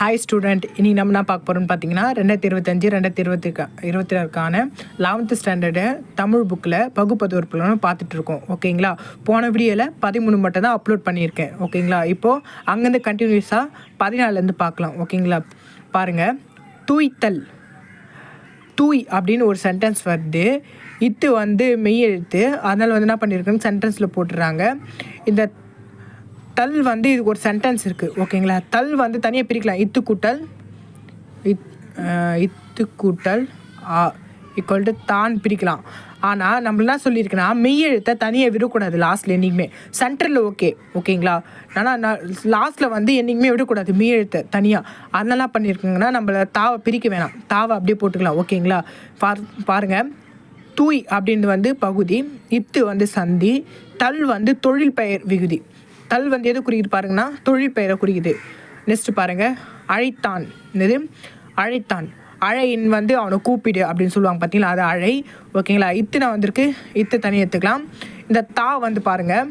Hi student இனி நம்ம என்ன பார்க்க போகிறோம்னு பார்த்தீங்கன்னா ரெண்டாயிரத்தி இருபத்தஞ்சு ரெண்டாயிரத்தி இருபத்தி இருபத்தி ஆறுக்கான லெவன்த்து ஸ்டாண்டர்டு தமிழ் புக்கில் பகுப்பது உறுப்புலன்னு பார்த்துட்ருக்கோம் ஓகேங்களா? போன வீடியோவில் பதிமூணு மட்டும் தான் அப்லோட் பண்ணியிருக்கேன். ஓகேங்களா? இப்போது அங்கேருந்து கண்டினியூஸாக பதினாலேருந்து பார்க்கலாம். ஓகேங்களா? பாருங்கள் தூய்த்தல். தூய் அப்படின்னு ஒரு சென்டென்ஸ் வருது. இத்து வந்து மெய் எழுத்து. அதனால் வந்து என்ன பண்ணியிருக்குன்னு சென்டென்ஸில் போட்டுறாங்க இந்த தல் வந்து இதுக்கு ஒரு சென்டென்ஸ் இருக்குது ஓகேங்களா தல் வந்து தனியாக பிரிக்கலாம். இத்து கூட்டல் இத் இத்து கூட்டல் ஆ ஈக்குவல் டு தான் பிரிக்கலாம். ஆனால் நம்ம என்ன சொல்லியிருக்கேன்னா மெய் எழுத்தை தனியாக விடக்கூடாது லாஸ்ட்டில் என்றைக்குமே சென்டரில் ஓகே ஓகேங்களா ஆனால் நான் லாஸ்ட்டில் வந்து என்றைக்குமே விடக்கூடாது மெய் எழுத்தை தனியாக அதெல்லாம் என்ன பண்ணியிருக்கீங்கன்னா தாவை பிரிக்க வேணாம். தாவை அப்படியே போட்டுக்கலாம் ஓகேங்களா பார் பாருங்கள் தூய் அப்படின்றது வந்து பகுதி இத்து வந்து சந்தி தல் வந்து தொழில் பெயர் விகுதி. தல் வந்து எது குறிக்குது பாருங்கன்னா தொழில் பெயரை குறிக்குது. நெக்ஸ்ட் பாருங்க. அழைத்தான். என்னது? அழைத்தான். அழையின் வந்து அவனை கூப்பிடு அப்படின்னு சொல்லுவாங்க பார்த்தீங்களா? அது அழை. ஓகேங்களா? இத்து நான் வந்திருக்கு. இத்து தனி எடுத்துக்கலாம். இந்த தா வந்து பாருங்க.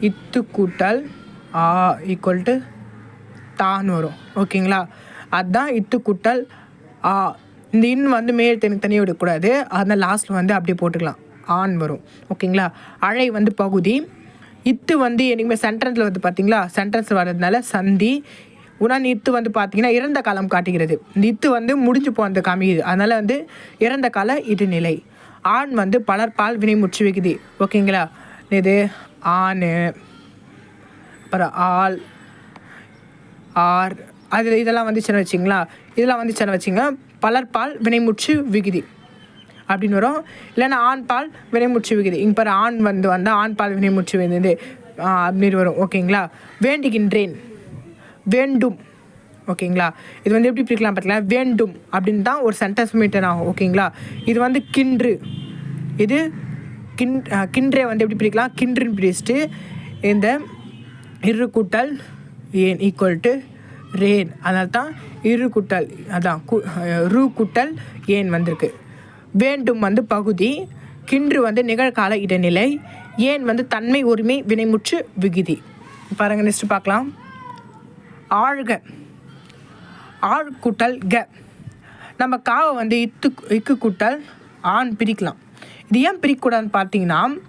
இத்து கூட்டல் ஆ ஈக்குவல் டு தான் வரும். ஓகேங்களா? அதுதான் இத்து கூட்டல் ஆ. இந்த இன் வந்து மேல் தனி தனியாக விடக்கூடாது. அதனால் லாஸ்ட்டில் வந்து அப்படியே போட்டுக்கலாம். ஆன் வரும். ஓகேங்களா? அழை வந்து பகுதி. இத்து வந்து எனக்குமே சென்டென்ஸில் வந்து பார்த்தீங்களா சென்டென்ஸில் வர்றதுனால சந்தி உடன் இத்து வந்து பார்த்தீங்கன்னா இறந்த காலம் காட்டுகிறது. இந்த இத்து வந்து முடிஞ்சு போனது காமிக்குது அதனால் வந்து இறந்த கால இடைநிலை ஆண் வந்து பலர்பால் வினை முற்று வைக்குது ஓகேங்களா? இது ஆண் அப்புறம் ஆள் ஆர் அது இதெல்லாம் வந்துச்சுன்னு வச்சிங்களா? இதெல்லாம் வந்துச்சுன்னு வச்சிங்க பலர்பால் வினைமுற்று விகுதி. அப்படின்னு வரும். இல்லைன்னா ஆண் பால் வினைமுற்று விகுதி. இங்கே பாரு ஆண் வந்து வந்தால் ஆண் பால் வினைமுற்று விகுது. ஆ, அப்படின்னு வரும். ஓகேங்களா? வேண்டுகின்றேன். வேண்டும். ஓகேங்களா? இது வந்து எப்படி பிரிக்கலாம் பார்த்தீங்களா வேண்டும் அப்படின்னு தான் ஒரு சென்டென்ஸ் மீட்டர் ஆகும். ஓகேங்களா? இது வந்து கின்று. இது கின் கின்றே வந்து எப்படி பிரிக்கலாம்? கின்றுன்னு பிரிச்சுட்டு இந்த இரு கூட்டல் ஏன் ஈக்குவல் டு ரேன். அதனால தான் இரு கூட்டல் அதான் கு ரூ ரு கூட்டல் ஏன் வந்திருக்கு. வேண்டும் வந்து பகுதி. கின்று வந்து நிகழ்கால இடைநிலை. ஏன் வந்து தன்மை உரிமை வினைமுற்று விகுதி. பாருங்க நெக்ஸ்ட் பார்க்கலாம். ஆழ்க. ஆழ்கூட்டல் க. நம்ம காவை வந்து இத்து இக்கு கூட்டல் ஆண் பிரிக்கலாம். இது ஏன் பிரிக்கக்கூடாதுன்னு பார்த்தீங்கன்னா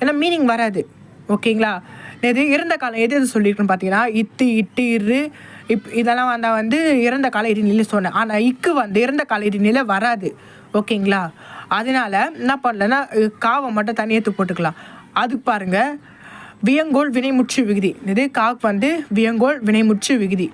ஏன்னா மீனிங் வராது. ஓகேங்களா? இது இறந்த காலம் எது எது சொல்லியிருக்குன்னு பார்த்தீங்கன்னா இத்து இட்டு இரு இப் இதெல்லாம் வந்தால் வந்து இறந்த கால இடைநிலை சொன்னேன். ஆனால் இக்கு வந்து இறந்த கால இடைநிலை வராது. ஓகேங்களா? அதனால என்ன பண்ணலன்னா காவை மட்டும் தனியத்து போட்டுக்கலாம். அதுக்கு பாருங்கள் வியங்கோல் வினைமுற்று விகுதி. இது காக்கு வந்து வியங்கோல் வினைமுற்று விகுதி.